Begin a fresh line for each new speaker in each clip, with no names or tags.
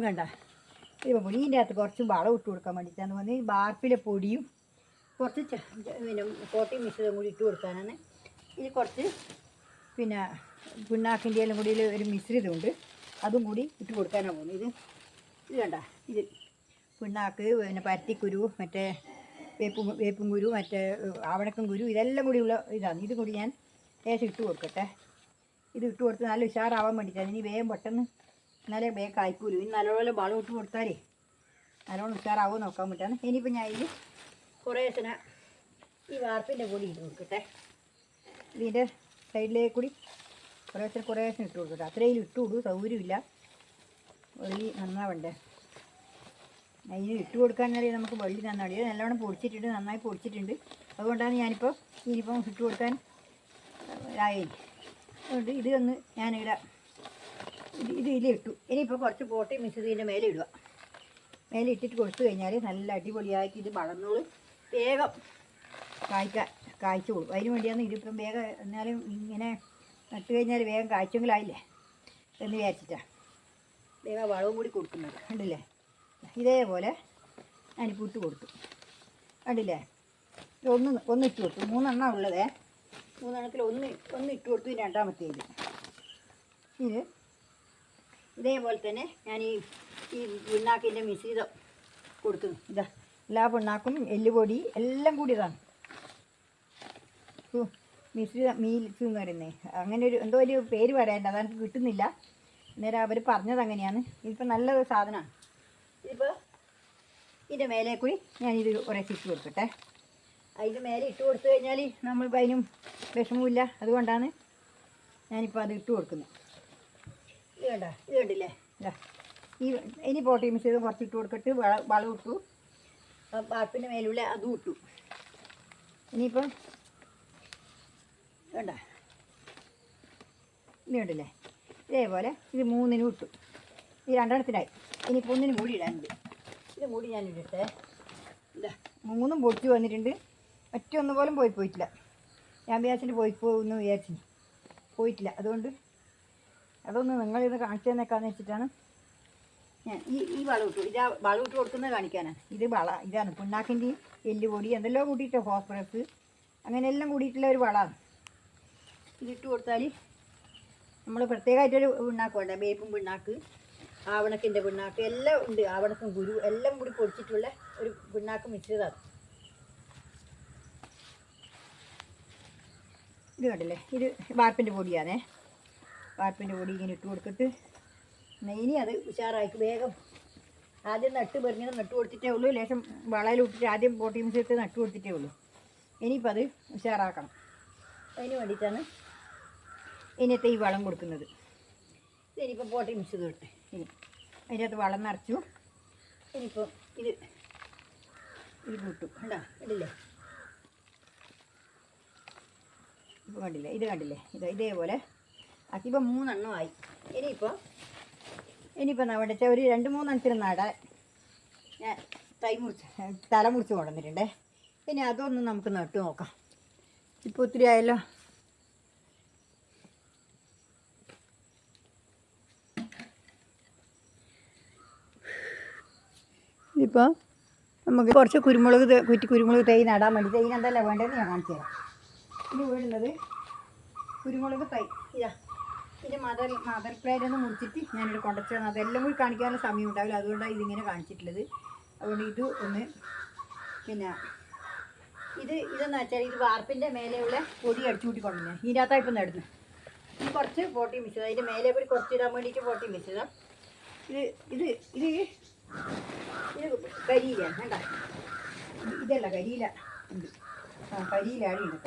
ഇപ്പം കണ്ട? ഇപ്പോൾ പൊടിന്റെ അകത്ത് കുറച്ച് വളം ഇട്ട് കൊടുക്കാൻ വേണ്ടിയിട്ടാണ് വന്ന് ബാർപ്പിലെ പൊടിയും കുറച്ച് പിന്നെ കോട്ടയും മിശ്രിതം കൂടി ഇട്ട് കൊടുക്കാനാണ്. ഇത് കുറച്ച് പിന്നെ പിണ്ണാക്കിന്റെ എല്ലാം കൂടി ഒരു മിശ്രിതമുണ്ട്. അതും കൂടി ഇട്ട് കൊടുക്കാനാണ് പോകുന്നത്. ഇത് ഇത് കണ്ട? ഇത് പിണ്ണാക്ക് പിന്നെ പരത്തിക്കുരു മറ്റേ വേപ്പും വേപ്പും കുരു മറ്റേ ആവണക്കം കുരു ഇതെല്ലാം കൂടിയുള്ള ഇതാണ്. ഇത് കൂടി ഞാൻ ലേശം ഇട്ട് കൊടുക്കട്ടെ. ഇത് ഇട്ട് കൊടുത്ത് നല്ല ഉഷാറാവാൻ വേണ്ടിയിട്ടാണ്. ഇനി വേഗം പെട്ടെന്ന് എന്നാലേ ബേക്ക് കായ്ക്കൂലു ഇനി നല്ലപോലെ വളം ഇട്ട് കൊടുത്താലേ നല്ലോണം ഉഷാറാവും നോക്കാൻ പറ്റാന്ന്. ഇനിയിപ്പോൾ ഞാൻ ഇതിൽ കുറേശ്ശന ഈ വാർപ്പിന്റെ കൂടി ഇട്ട് കൊടുക്കട്ടെ. ഇതിന്റെ സൈഡിലേക്ക് കൂടി കുറേശ്ശെ കുറേശ്ശെ ഇട്ട് കൊടുക്കട്ടെ. അത്രയും ഇട്ട് കൊടുക്കും സൗകര്യമില്ല. വെള്ളി നന്നാവണ്ടേ. അതിന് ഇട്ട് കൊടുക്കാനറിയാം നമുക്ക് വെള്ളി നന്നാ അത് നല്ലോണം പൊടിച്ചിട്ടുണ്ട് നന്നായി പൊടിച്ചിട്ടുണ്ട്. അതുകൊണ്ടാണ് ഞാനിപ്പോൾ ഇനിയിപ്പം ഇട്ട് കൊടുക്കാൻ ആയി അതുകൊണ്ട് ഇത് ഒന്ന് ഞാനിവിടെ ഇത് ഇത് ഇതിലിട്ടു ഇനിയിപ്പോൾ കുറച്ച് പോട്ടയും മിശ്രിതിന്റെ മേലെ ഇടുക. മേലെ ഇട്ടിട്ട് കൊടുത്തു കഴിഞ്ഞാൽ നല്ല അടിപൊളിയാക്കി ഇത് വളർന്നോളൂ. വേഗം കായ്ക്കാൻ കായ്ച്ചു കൊടുക്കും അതിന് വേണ്ടിയാണ് ഇതിപ്പം വേഗം എന്നാലും ഇങ്ങനെ നട്ട് കഴിഞ്ഞാൽ വേഗം കായ്ച്ചെങ്കിലായില്ലേ? എന്ന് വിചാരിച്ചിട്ടാണ് വേഗം വളവും കൂടി കൊടുക്കുന്നത്. കണ്ടില്ലേ? ഇതേപോലെ ഞാനിപ്പോൾ ഇട്ട് കൊടുത്തു. കണ്ടില്ലേ? ഒന്ന് ഒന്ന് ഇട്ട് കൊടുത്തു. മൂന്നെണ്ണം ഉള്ളതേ. മൂന്നെണ്ണത്തിൽ ഒന്ന് ഒന്ന് ഇട്ട് കൊടുത്തു. രണ്ടാമത്തേത്. ഇത് ഇതേപോലെ തന്നെ ഞാൻ ഈ ഈ പിണ്ണാക്കിന്റെ മിശ്രിതം കൊടുക്കുന്നു. ഇതാ എല്ലാ പിണ്ണാക്കും എല്ലുപൊടി എല്ലാം കൂടി ഇതാണ് ഉ, മിശ്രിതം മീൽസ് എന്ന് പറയുന്നത് അങ്ങനെ ഒരു എന്തോ ഒരു പേര് പറയണ്ട അതെനിക്ക് കിട്ടുന്നില്ല. അന്നേരം അവർ പറഞ്ഞത് അങ്ങനെയാണ്. ഇതിപ്പോൾ നല്ല സാധനമാണ്. ഇതിപ്പോൾ ഇതിന്റെ മേലെ കൂടി ഞാനിത് കുറേ ഇട്ട് കൊടുക്കട്ടെ. അതിന്റെ മേലെ ഇട്ട് കൊടുത്തു കഴിഞ്ഞാൽ നമ്മൾ അതിനും വിഷമവുമില്ല. അതുകൊണ്ടാണ് ഞാനിപ്പോൾ അത് ഇട്ട് കൊടുക്കുന്നത്. കണ്ട? ഇത് ഈ ഇനി പോട്ടി മിക്സ് ചെയ്ത് കുറച്ച് ഇട്ട് കൊടുത്തിട്ട് വള ഇട്ടു. വാർപ്പിന്റെ മേലുള്ള അതും ഇട്ടു. ഇനിയിപ്പോൾ വേണ്ട ഇത് കണ്ടില്ലേ? ഇതേപോലെ ഇത് മൂന്നിനും ഇട്ടു. ഈ രണ്ടെണ്ണത്തിനായി. ഇനിയിപ്പോൾ ഒന്നിനും കൂടി ഇടാനുണ്ട്. ഇത് കൂടി ഞാൻ ഇടട്ടെ മൂന്നും പൊടിച്ച് വന്നിട്ടുണ്ട്. ഒറ്റ പോലും പോയി പോയിട്ടില്ല. ഞാൻ വിചാരിച്ചിട്ട് പോയി പോകുമെന്ന് വിചാരിച്ചു പോയിട്ടില്ല. അതുകൊണ്ട് അതൊന്ന് നിങ്ങളിത് കാണിച്ചു തന്നേക്കാന്ന് വെച്ചിട്ടാണ് ഞാൻ ഈ ഈ വളവിട്ടു ഇതാ വളവിട്ട് കൊടുക്കുന്നത് കാണിക്കാനാണ് ഇത് വള ഇതാണ് പിണ്ണാക്കിന്റെയും എല്ലുപൊടി എന്തെല്ലോ കൂട്ടിയിട്ട് ഫോസ്ഫറസ് അങ്ങനെ എല്ലാം കൂടിയിട്ടുള്ള ഒരു വളമാണ്. ഇതിട്ട് കൊടുത്താൽ നമ്മൾ പ്രത്യേകമായിട്ടൊരു പിണ്ണാക്ക് വേണ്ട? വേപ്പും പിണ്ണാക്ക് ആവണക്കിന്റെ പിണ്ണാക്ക് എല്ലാം ഉണ്ട്. ആവണക്കും ഗുരു എല്ലാം കൂടി പൊടിച്ചിട്ടുള്ള ഒരു പിണ്ണാക്ക് മിശ്രിതാണ് ഇത് കണ്ടില്ലേ? ഇത് വാർപ്പിന്റെ പൊടിയാണേ. വാർപ്പിന്റെ പൊടി ഇങ്ങനെ ഇട്ട് കൊടുത്തിട്ട് മെയിനി അത് ഉഷാറാക്കി വേഗം ആദ്യം നട്ട് പറഞ്ഞാൽ നട്ട് കൊടുത്തിട്ടേ ഉള്ളൂ. ലേശം വളയിലിട്ടിട്ട് ആദ്യം പോട്ടി ഇട്ട് നട്ട് കൊടുത്തിട്ടേ ഉള്ളൂ. ഇനിയിപ്പോൾ അത് ഉഷാറാക്കണം. അതിന് വേണ്ടിയിട്ടാണ് ഇനിയത്തെ ഈ വളം കൊടുക്കുന്നത്. ഇനിയിപ്പോൾ പോട്ടി മിക്സ് ഇട്ട് ഇനി അതിന്റെ അകത്ത് വളം നിറച്ചു. ഇനിയിപ്പോൾ ഇത് ഇത് കിട്ടു കണ്ടാ? കണ്ടില്ലേ? ഇപ്പോൾ കണ്ടില്ലേ? ഇത് കണ്ടില്ലേ? ഇത് ഇതേപോലെ ആക്കിയപ്പോൾ മൂന്നെണ്ണം ആയി ഇനിയിപ്പോൾ ഇനിയിപ്പോൾ നമ്മുടെ ഒരു രണ്ട് മൂന്നെണ്ണത്തിന് നടാൻ ഞാൻ തൈ മുറിച്ച് തല മുറിച്ച് കൊണ്ടുവന്നിട്ടുണ്ടേ. ഇനി അതൊന്ന് നമുക്ക് നട്ടു നോക്കാം. ഇപ്പോൾ ഒത്തിരി ആയല്ലോ. ഇപ്പോൾ നമുക്ക് കുറച്ച് കുരുമുളക് കുറ്റി കുരുമുളക് തൈ നടാൻ വേണ്ടി തൈ എന്തല്ല വേണ്ടതെന്ന് ഞാൻ കാണിച്ചു തരാം. ഇനി വീടുന്നത് കുരുമുളക് തൈ. ഇതാ. ഇത് മദർ മദർ പ്ലേറ്റ് ഒന്ന് മുറിച്ചിട്ട് ഞാനിവിടെ കൊണ്ടുവച്ചാൽ അതെല്ലാം കൂടി കാണിക്കാനുള്ള സമയം ഉണ്ടാവില്ല അതുകൊണ്ടാണ് ഇതിങ്ങനെ കാണിച്ചിട്ടുള്ളത്. അതുകൊണ്ട് ഇത് ഒന്ന് പിന്നെ ഇത് ഇതെന്ന് വെച്ചാൽ ഇത് വാർപ്പിന്റെ മേലെയുള്ള പൊടി അടിച്ചു കൂട്ടി കൊണ്ടുവന്നെ ഇതിന്റെ നടുന്നത് ഇത് കുറച്ച് പോട്ടി മിശ്രിതം അതിന്റെ മേലെ കൂടി കുറച്ച് ഇടാൻ വേണ്ടിയിട്ട് പോട്ടി മിശ്രിതം ഇത് ഇത് ഇത് ഇത് കരിയില വേണ്ട ഇതല്ല കരിയില ഉണ്ട്. ആ കരിയിലാണ് ഉണ്ട്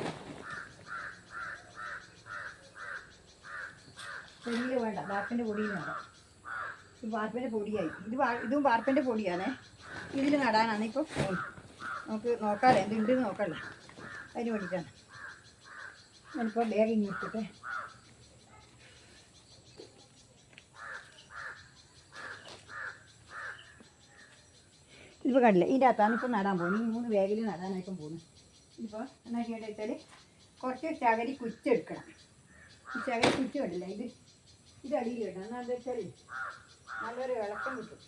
കരിയില വേണ്ട വാർപ്പിന്റെ പൊടിയിൽ വേണ്ട. ഇത് വാർപ്പിന്റെ പൊടിയായി. ഇത് ഇതും വാർപ്പിന്റെ പൊടിയാണേ. ഇതിൽ നടാനാണ്. ഇപ്പോൾ നമുക്ക് നോക്കാമല്ലോ എന്തുണ്ട് നോക്കല്ലേ അതിന് വേണ്ടിയിട്ടാണ്. ഞാനിപ്പോൾ ബാഗ് ഇങ്ങനെ ഇട്ടിട്ടെ. ഇതിപ്പോൾ കണ്ടില്ല ഇതിന്റെ അകത്താണ് ഇപ്പോൾ നടാൻ പോകുന്നത്. ഈ മൂന്ന് ബാഗിൽ നടാനായിട്ടും പോകുന്നത്. ഇപ്പോൾ എന്നാ ചെയ്യേണ്ടത് വെച്ചാൽ കുറച്ച് ചകരി കുച്ചെടുക്കണം ഈ ചകരി കുച്ച കണ്ടില്ല ഇത്? ഇത് അടിയിൽ ഇടണം എന്താ വെച്ചാൽ നല്ലൊരു ഇളക്കം കിട്ടും.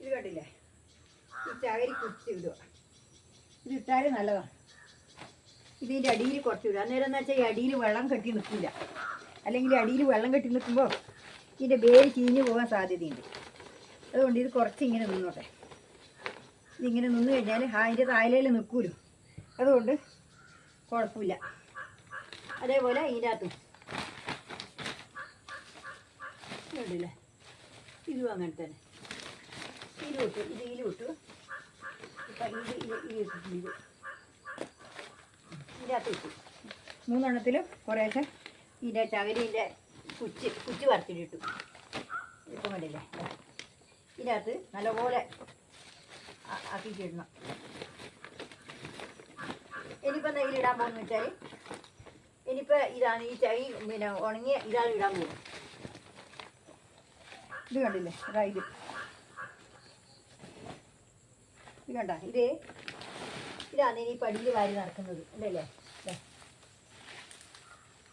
ഇത് കണ്ടില്ലേ? ഈ ചകരി കുത്തി ഇടുക. ഇത് ഇട്ടാൽ നല്ലതാണ് ഇതിന്റെ അടിയിൽ കുറച്ച് ഇടുക. അന്നേരം എന്ന് വെച്ചാൽ ഈ അടിയിൽ വെള്ളം കെട്ടി നിൽക്കില്ല. അല്ലെങ്കിൽ അടിയിൽ വെള്ളം കെട്ടി നിൽക്കുമ്പോൾ ഇതിന്റെ വേര് ചീഞ്ഞു പോകാൻ സാധ്യതയുണ്ട്. അതുകൊണ്ട് ഇത് കുറച്ച് ഇങ്ങനെ നിന്നോട്ടെ. ഇതിങ്ങനെ നിന്ന് കഴിഞ്ഞാൽ അതിന്റെ തായലയിൽ നിൽക്കൂലോ. അതുകൊണ്ട് കുഴപ്പമില്ല. അതേപോലെ ഇതിനകത്തും. കണ്ടില്ലേ? ഇതും അങ്ങനെ തന്നെ. ഇത് വിട്ടു ഇത് ഇതിൽ വിട്ടു ഇപ്പം ഇത് ഇത് ഇത് ഇട്ടിട്ടുണ്ട് ഇത്. ഇതിന്റെ അകത്ത് വിട്ടു മൂന്നെണ്ണത്തിലും കുറേശ്ശെ? ഇതിന്റെ ചകരീന്റെ കുച്ച് കുച്ച് വറുത്തിട്ടു ഇപ്പം കണ്ടില്ലേ. ഇതിനകത്ത് നല്ലപോലെ ആക്കിയിട്ടിടണം. ഇനിയിപ്പോൾ നെയ്യിലിടാൻ പോകുന്ന വെച്ചാൽ ഇനിയിപ്പോൾ ഇതാണ് ഈ ചൈ പിന്നെ ഉണങ്ങിയ ഇതാണ് ഇടാൻ പോകും ഇത് കണ്ടില്ലേ? അതാ ഇത്. കണ്ട? ഇത് ഇതാണ് ഇനി പടിയിൽ വാരി നടക്കുന്നത്. അല്ലേ.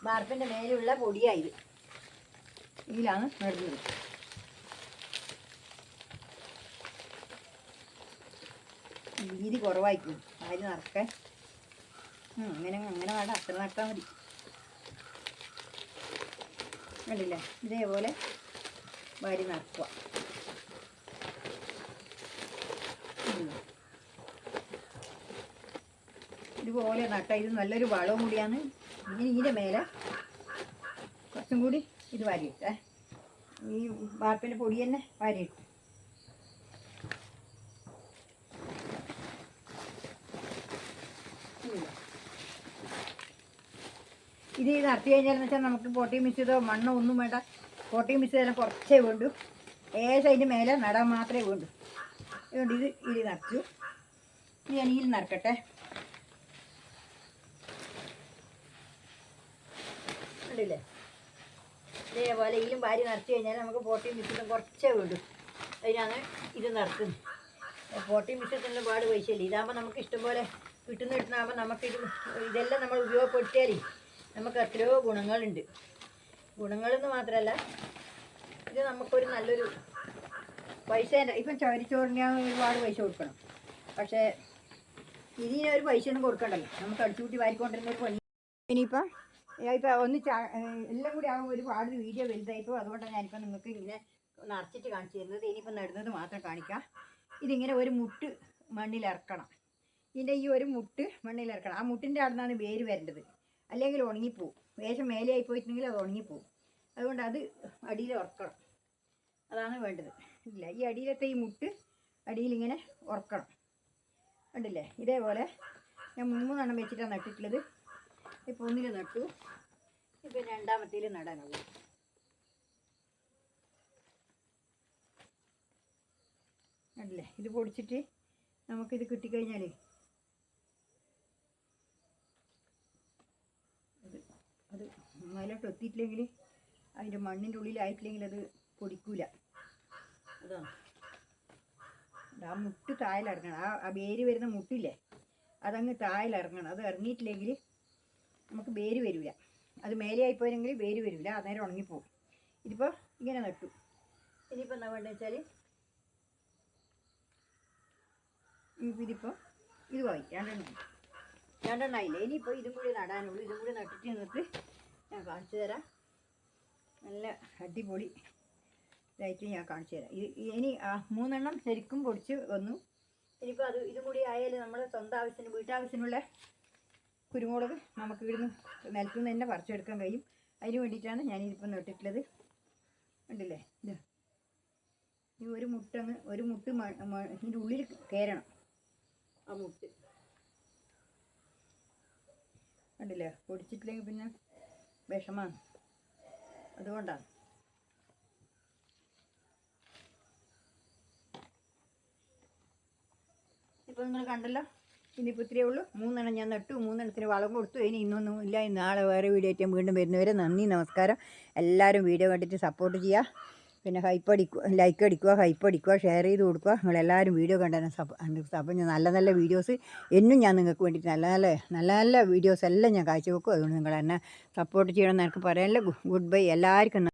വാർപ്പിന്റെ മേലുള്ള പൊടിയാ ഇത്. ഇതിലാണ് നടുന്നത്. വീതി കുറവായിരിക്കും. വാരി നടക്കാൻ. അങ്ങനെ അങ്ങനെ വേണ്ട. അത്ര നട്ടാൽ മതി. കണ്ടില്ലേ? ഇതേപോലെ വാരി നിറക്കുക ഇതുപോലെ നട്ട ഇത് നല്ലൊരു വളവും കൂടിയാണ്. ഇനി ഇതിന്റെ മേലെ കുറച്ചും കൂടി ഇത് വാരിയിട്ടേ. ഈ വാർപ്പിന്റെ പൊടി തന്നെ വാരിയിട്ടു ഇല്ല. ഇത് നടത്തി കഴിഞ്ഞാൽ വെച്ചാൽ നമുക്ക് പോട്ടിയും മിക്സ് ചെയ്തോ മണ്ണോ ഒന്നും വേണ്ട. പോട്ടിയും മിക്സ് ചെയ്താലും കുറച്ചേ വേണ്ടു. ഏകദേശം അതിന്റെ മേലെ നടാൻ മാത്രമേ വേണ്ടു. അതുകൊണ്ട് ഇത് ഇതിൽ നിറച്ചു ഇനി ഞാൻ ഇതിൽ നിറക്കട്ടെ കണ്ടില്ലേ? ഇതേപോലെ ഇതിലും വാരി നിറച്ച് കഴിഞ്ഞാൽ നമുക്ക് പോട്ടി മിക്സിലും കുറച്ചേ വേണ്ടു. അതിനാണ് ഇത് നിറക്കുന്നത് പോട്ടി മിക്സത്തിന്റെ പാട് പൈസയില്ല? ഇതാകുമ്പോൾ നമുക്ക് ഇഷ്ടംപോലെ കിട്ടുന്ന കിട്ടുന്നതാകുമ്പോൾ നമുക്കിത് ഇതെല്ലാം നമ്മൾ ഉപയോഗപ്പെടുത്തിയാൽ നമുക്ക് എത്രയോ ഗുണങ്ങളുണ്ട്. ഗുണങ്ങളെന്ന് മാത്രമല്ല ഇത് നമുക്കൊരു നല്ലൊരു പൈസ ഇപ്പം ചവരിച്ചോറിന് ഒരുപാട് പൈസ കൊടുക്കണം. പക്ഷേ ഇതിന് ഒരു പൈസ ഒന്നും കൊടുക്കണ്ടല്ലോ. നമുക്ക് അടിച്ചുകൂട്ടി വാരിക്കൊണ്ടിരുന്ന ഒരു പണി. ഇനിയിപ്പം ഇപ്പം ഒന്ന് എല്ലാം കൂടി ആകുമ്പോൾ ഒരുപാട് വീഡിയോ വലുതായിപ്പോൾ അതുകൊണ്ടാണ് ഞാനിപ്പോൾ നിങ്ങൾക്ക് ഇങ്ങനെ നിറച്ചിട്ട് കാണിച്ചു തരുന്നത്. ഇനിയിപ്പോൾ നടുന്നത് മാത്രം കാണിക്കാം. ഇതിങ്ങനെ ഒരു മുട്ട് മണ്ണിലിറക്കണം. ഇതിന്റെ ഈ ഒരു മുട്ട് മണ്ണിലിറക്കണം. ആ മുട്ടിന്റെ അവിടെ നിന്നാണ് വേര് വരേണ്ടത്. അല്ലെങ്കിൽ ഉണങ്ങിപ്പോവും. വേഷം മേലെയായി പോയിട്ടുണ്ടെങ്കിൽ അത് ഉണങ്ങിപ്പോവും. അതുകൊണ്ട് അത് അടിയിൽ ഉറക്കണം. അതാണ് വേണ്ടത്. ഇല്ല ഈ അടിയിലത്തെ ഈ മുട്ട് അടിയിലിങ്ങനെ ഉറക്കണം. കണ്ടില്ലേ? ഇതേപോലെ ഞാൻ മൂന്നെണ്ണം വെച്ചിട്ടാണ് നട്ടിട്ടുള്ളത്. ഇപ്പോൾ ഒന്നിൽ നട്ടു. ഇപ്പം രണ്ടാമത്തേൽ നടാനാവും കണ്ടില്ലേ? ഇത് പൊടിച്ചിട്ട് നമുക്കിത് കിട്ടിക്കഴിഞ്ഞാൽ അത് അത് മേലോട്ട് എത്തിയിട്ടില്ലെങ്കിൽ അതിന്റെ മണ്ണിന്റെ ഉള്ളിലായിട്ടില്ലെങ്കിൽ അത് പൊടിക്കൂല. അതാണ് ആ മുട്ട് തായലിറങ്ങണം ആ ആ വേര് വരുന്ന മുട്ടില്ലേ അതങ്ങ് തായലിറങ്ങണം അത് ഇറങ്ങിയിട്ടില്ലെങ്കിൽ നമുക്ക് വേര് വരില്ല അത് മേലെ ആയിപ്പോയെങ്കിൽ വേര് വരില്ല അന്നേരം ഉണങ്ങിപ്പോവും. ഇതിപ്പോൾ ഇങ്ങനെ നട്ടു. ഇനിയിപ്പോൾ എന്താ വേണ്ടത് വെച്ചാൽ ഇതിപ്പോൾ ഇതുമായി രണ്ടെണ്ണം. രണ്ടെണ്ണമായില്ലേ ഇനിയിപ്പോൾ ഇതും കൂടി നടാനുള്ളൂ. ഇതും കൂടി നട്ടിട്ട് നിങ്ങൾക്ക് ഞാൻ കാണിച്ചു തരാം. നല്ല അടിപൊളി ഇതായിട്ട് ഞാൻ കാണിച്ചു തരാം. ഇനി മൂന്നെണ്ണം ശരിക്കും പൊടിച്ച് വന്നു. ഇനിയിപ്പോൾ അത് ഇതും കൂടി ആയാൽ നമ്മുടെ സ്വന്തം ആവശ്യത്തിന് വീട്ടാവശ്യത്തിനുള്ള കുരുമുളക് നമുക്ക് ഇവിടുന്ന് നിലത്തു നിന്ന് തന്നെ പറിച്ചെടുക്കാൻ കഴിയും. അതിന് വേണ്ടിയിട്ടാണ് ഞാനിതിപ്പോൾ നട്ടിട്ടുള്ളത്. ഉണ്ടല്ലേ ഇത്. ഈ ഒരു മുട്ടങ്ങ് ഒരു മുട്ട് ഇതിന്റെ ഉള്ളിൽ കയറണം ആ മുട്ട്. ഉണ്ടല്ലേ പൊടിച്ചിട്ടില്ലെങ്കിൽ പിന്നെ വിഷമാണ്. അതുകൊണ്ടാണ് ഇപ്പോൾ നിങ്ങൾ കണ്ടല്ലോ? ഇനിയിപ്പോൾ ഇത്രയേ ഉള്ളൂ. മൂന്നെണ്ണം ഞാൻ നട്ടു. മൂന്നെണ്ണത്തിന് വളം കൊടുത്തു. ഇനി ഇന്നൊന്നും ഇല്ല. നാളെ വേറെ വീഡിയോ ആയിട്ട് വീണ്ടും വരുന്നവരെ നന്ദി നമസ്കാരം. എല്ലാവരും വീഡിയോ കണ്ടിട്ട് സപ്പോർട്ട് ചെയ്യുക. പിന്നെ ഹൈപ്പ് അടിക്കുക ലൈക്ക് അടിക്കുക ഹൈപ്പ് അടിക്കുക ഷെയർ ചെയ്ത് കൊടുക്കുക. നിങ്ങളെല്ലാവരും വീഡിയോ കണ്ടതിന് അപ്പം ഞാൻ നല്ല നല്ല വീഡിയോസ് എന്നും ഞാൻ നിങ്ങൾക്ക് വേണ്ടിയിട്ട് നല്ല നല്ല നല്ല നല്ല വീഡിയോസ് എല്ലാം ഞാൻ കാഴ്ചവെക്കും. അതുകൊണ്ട് നിങ്ങൾ എന്നെ സപ്പോർട്ട് ചെയ്യണമെന്ന് എനിക്ക് പറയാനില്ല. ഗുഡ് ബൈ എല്ലാവർക്കും